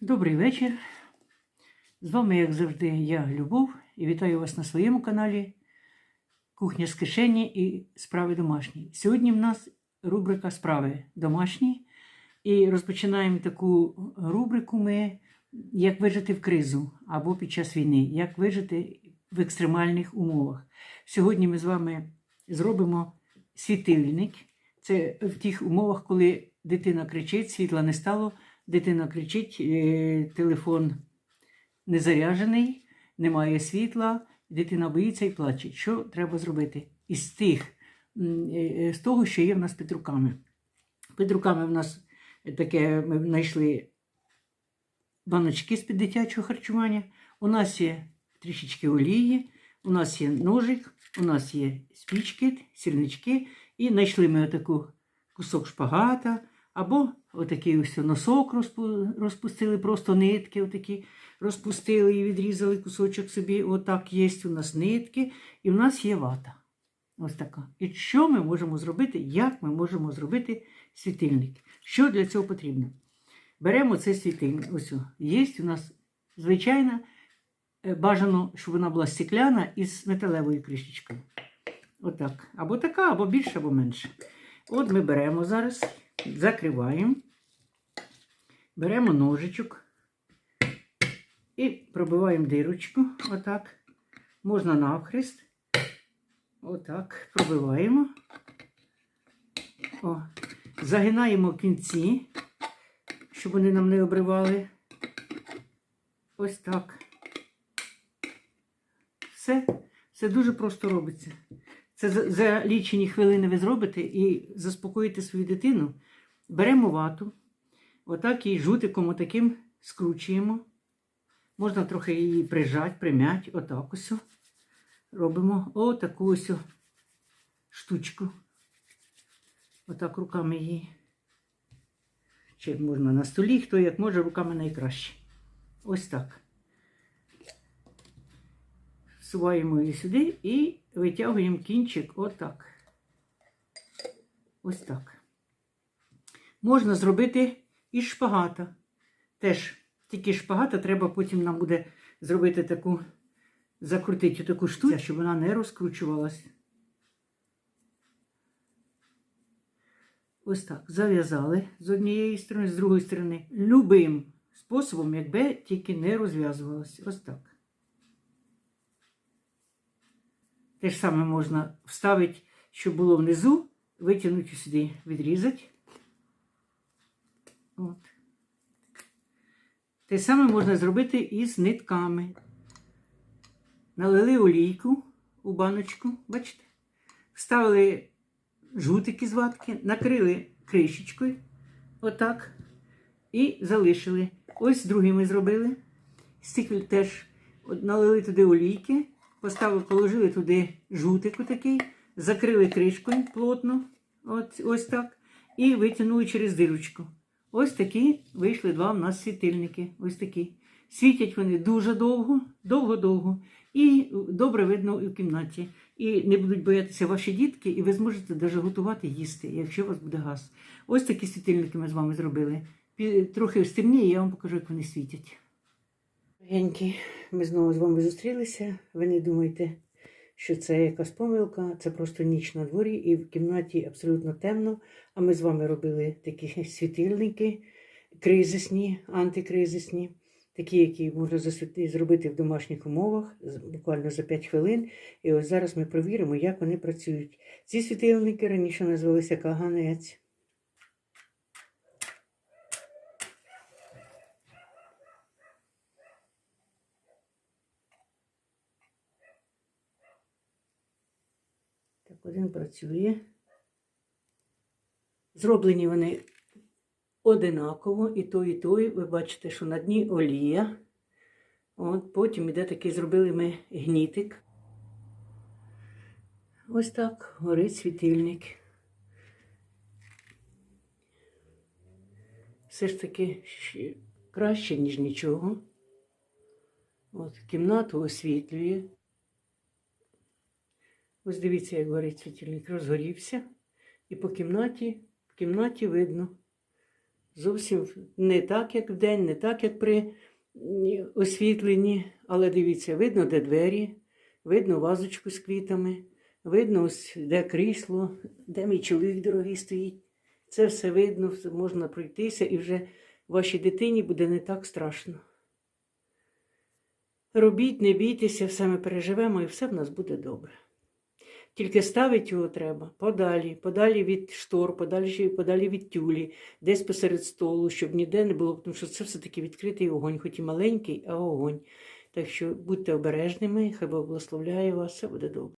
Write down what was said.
Добрий вечір. З вами, як завжди, я Любов і вітаю вас на своєму каналі Кухня з кишені і справи домашні. Сьогодні в нас рубрика Справи домашні. І розпочинаємо таку рубрику ми як вижити в кризу або під час війни, як вижити в екстремальних умовах. Сьогодні ми з вами зробимо світильник. Це в тих умовах, коли дитина кричить, світла не стало, дитина кричить, е, телефон не заряджений, немає світла, дитина боїться і плаче. Що треба зробити? Із тих, е, е, з того, що є в нас під руками. Під руками в нас таке ми знайшли баночки з-під дитячого харчування. У нас є трішечки олії, у нас є ножик, у нас є спічки, сірнички. І знайшли ми отаку кусок шпагата, або отакий ось носок розпустили, просто нитки отакі розпустили і відрізали кусочок собі. Отак є у нас нитки, і в нас є вата. Ось така. І що ми можемо зробити? Як ми можемо зробити світильник? Що для цього потрібно? Беремо цей світильник. Ось є у нас звичайна, е, бажано, щоб вона була стекляна із металевою кришечкою. Отак. Або така, або більше, або менше. От ми беремо зараз, закриваємо, беремо ножичок і пробиваємо дирочку. Отак. Можна навхрест. Отак. Пробиваємо. О. Загинаємо кінці, щоб вони нам не обривали. Ось так. Все. Це дуже просто робиться. Це за, за лічені хвилини ви зробите і заспокоїте свою дитину. Беремо вату, отак її жутиком отаким скручуємо. Можна трохи її прижати, прим'яти, отак ось. Робимо отаку ось штучку. Отак руками її. Чи можна на столі, хто як може, руками найкраще. Ось так. Всуваємо її сюди і витягуємо кінчик отак. Ось так. Можна зробити із шпагата. Теж тільки шпагата треба потім нам буде зробити таку, закрутити таку штуку, щоб вона не розкручувалась. Ось так. Зав'язали з однієї сторони, з другої сторони. Любим способом, якби тільки не розв'язувалась. Ось так. Те ж саме можна вставити, щоб було внизу, витягнути сюди, відрізати. От. Те саме можна зробити і з нитками. Налили олійку у баночку, бачите? Вставили жгутики з ватки, накрили кришечкою, отак, і залишили. Ось другий ми зробили. Стільки теж налили туди олійки, поставили, положили туди жгутик такий, закрили кришкою плотно, от, ось так, і витягнули через дирочку. Ось такі вийшли два в нас світильники. Ось такі. Світять вони дуже довго, довго-довго. І добре видно у кімнаті. І не будуть боятися ваші дітки, і ви зможете навіть готувати їсти, якщо у вас буде газ. Ось такі світильники ми з вами зробили. Трохи стемніє, я вам покажу, як вони світять. Ми знову з вами зустрілися. Ви не думайте, що це якась помилка, це просто ніч на дворі, і в кімнаті абсолютно темно. А ми з вами робили такі світильники кризисні, антикризисні, такі, які можна зробити в домашніх умовах, буквально за 5 хвилин. І ось зараз ми провіримо, як вони працюють. Ці світильники раніше називалися каганець. Один працює. Зроблені вони одинаково, і той, і той. Ви бачите, що на дні олія. От, потім іде такий, зробили ми гнітик. Ось так горить світильник. Все ж таки ще краще, ніж нічого. От, кімнату освітлює. Ось дивіться, як горить світильник. Розгорівся. І по кімнаті, в кімнаті видно Зовсім не так, як вдень, не так, як при освітленні. Але дивіться, видно, де двері, видно вазочку з квітами, видно, ось де крісло, де мій чоловік дорогий стоїть. Це все видно, можна пройтися, і вже вашій дитині буде не так страшно. Робіть, не бійтеся, все ми переживемо і все в нас буде добре. Тільки ставити його треба подалі, подалі від штор, подалі, подалі від тюлі, десь посеред столу, щоб ніде не було, тому що це все-таки відкритий огонь, хоч і маленький, а огонь. Так що будьте обережними, хай Бог благословляє вас, все буде добре.